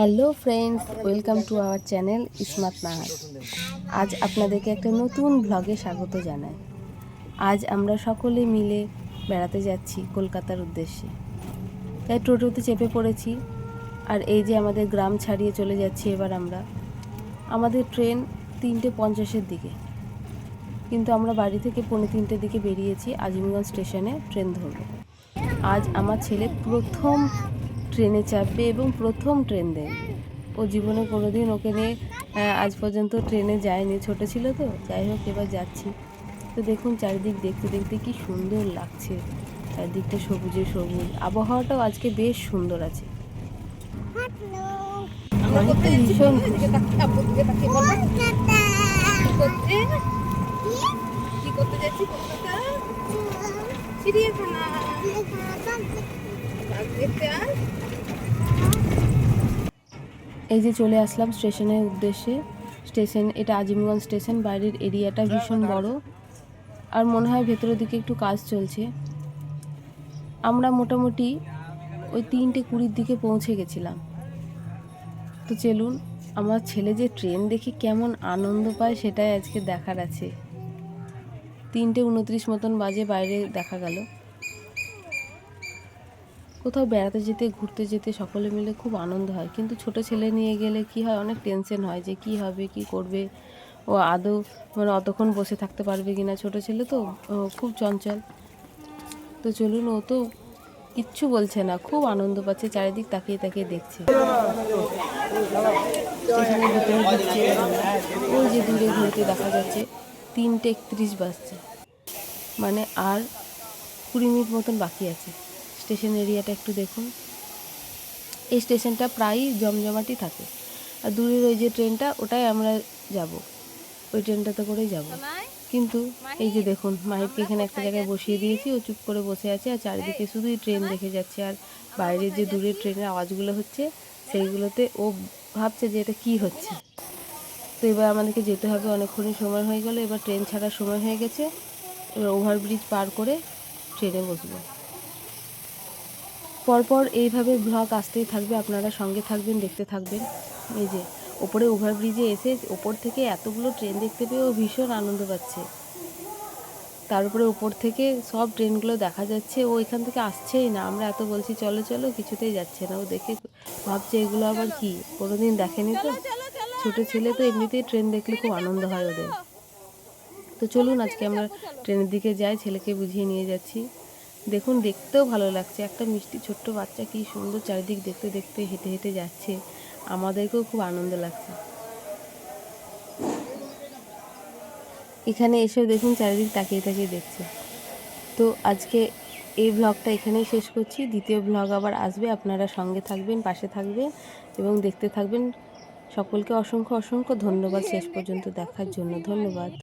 Hello friends, welcome to our channel Ismat Nahar. আজ আপনাদেরকে একটা নতুন ব্লগে স্বাগত জানাই। আজ আমরা সকলে মিলে বেড়াতে যাচ্ছি কলকাতার উদ্দেশ্যে। তাই টোটোতে চেপে পড়েছি, আর এই যে আমাদের গ্রাম ছাড়িয়ে চলে যাচ্ছি এবার আমরা। আমাদের ট্রেন তিনটে পঞ্চাশের দিকে। কিন্তু আমরা বাড়ি থেকে পৌনে তিনটের দিকে বেরিয়েছি আজিমগঞ্জ স্টেশনে ট্রেন ধরবো আজ আমার ছেলে প্রথম ট্রেনে চাপবে এবং প্রথম ট্রেন দেখবে ও জীবনে কোনোদিন ওকে নিয়ে আজ পর্যন্ত ট্রেনে যায়নি। ছোট ছিল তো যাই হোক এবার যাচ্ছি। তো দেখুন চারিদিক দেখতে দেখতে কি সুন্দর লাগছে। চারিদিকটা সবুজে সবুজ। আবহাওয়াটাও আজকে বেশ সুন্দর আছে। ভীষণ? কি করতে যাচ্ছি কলকাতা? চিড়িয়াখানা। এই যে চলে আসলাম স্টেশনের উদ্দেশ্যে। স্টেশন, এটা আজিমগঞ্জ স্টেশন, বাইরের এরিয়াটা ভীষণ বড়। আর মনে হয় ভেতরের দিকে একটু কাজ চলছে। আমরা মোটামুটি ওই তিনটে কুড়ির দিকে পৌঁছে গেছিলাম। তো চলুন, আমার ছেলে যে ট্রেন দেখে কেমন আনন্দ পায় সেটাই আজকে দেখার আছে। তিনটে উনত্রিশ মতন বাজে বাইরে দেখা গেল। কোথাও বেড়াতে যেতে, ঘুরতে যেতে সকলে মিলে খুব আনন্দ হয়। কিন্তু ছোট ছেলে নিয়ে গেলে কি হয়? অনেক টেনশন হয় যে কি হবে, কি করবে? ও আদৌ মানে অতক্ষণ বসে থাকতে পারবে কি না ছোটো ছেলে তো খুব চঞ্চল। তো চলুন, ও তো কিচ্ছু বলছে না। খুব আনন্দ পাচ্ছে, চারিদিক তাকিয়ে তাকিয়ে দেখছে। স্টেশনের ভিতরে ওই যে দূরে ঘুরতে দেখা যাচ্ছে, তিনটে একত্রিশ বাজছে। মানে আর কুড়ি মিনিট মতন বাকি আছে। স্টেশন এরিয়াটা একটু দেখুন। এই স্টেশনটা প্রায়ই জমজমাটি থাকে। আর দূরের ওই যে ট্রেনটা ওটাই আমরা যাব। ওই ট্রেনটাতে করেই যাব। কিন্তু এই যে দেখুন মাহিবকে এখানে একটা জায়গায় বসিয়ে দিয়েছি ও চুপ করে বসে আছে আর চারিদিকে শুধুই ট্রেন দেখে যাচ্ছে। আর বাইরের যে দূরের ট্রেনের আওয়াজগুলো হচ্ছে সেইগুলোতে ও ভাবছে যে এটা কী হচ্ছে। তো এবার আমাদেরকে যেতে হবে অনেকক্ষণই সময় হয়ে গেল। এবার ট্রেন ছাড়ার সময় হয়ে গেছে। এবার ওভারব্রিজ পার করে ট্রেনে বসবো। পরপর এইভাবে ব্লগ আসতেই থাকবে আপনারা সঙ্গে থাকবেন দেখতে থাকবেন। এই যে ওপরে ওভারব্রিজে এসে ওপর থেকে এতগুলো ট্রেন দেখতে পেয়ে ও ভীষণ আনন্দ পাচ্ছে। তার উপরে ওপর থেকে সব ট্রেনগুলো দেখা যাচ্ছে ও এখান থেকে আসছেই না। আমরা এত বলছি চলো চলো কিছুতেই যাচ্ছে না। ও দেখে ভাবছে এগুলো আবার কি? কোনোদিন দেখেনি তো? ছোটো ছেলে তো এমনিতেই ট্রেন দেখলে খুব আনন্দ হয় ওদের। তো চলুন আজকে আমরা ট্রেনের দিকে যাই ছেলেকে বুঝিয়ে নিয়ে যাচ্ছি। দেখুন, দেখতেও ভালো লাগছে। একটা মিষ্টি ছোট্ট বাচ্চা কি সুন্দর চারিদিক দেখতে দেখতে, হেঁটে হেঁটে যাচ্ছে। আমাদেরকেও খুব আনন্দ লাগছে। এখানে এসে দেখুন, চারিদিক তাকিয়ে তাকিয়ে দেখছে। তো আজকে এই ব্লগটা এখানেই শেষ করছি। দ্বিতীয় ব্লগ আবার আসবে। আপনারা সঙ্গে থাকবেন, পাশে থাকবেন এবং দেখতে থাকবেন। সকলকে অসংখ্য অসংখ্য ধন্যবাদ। শেষ পর্যন্ত দেখার জন্য ধন্যবাদ।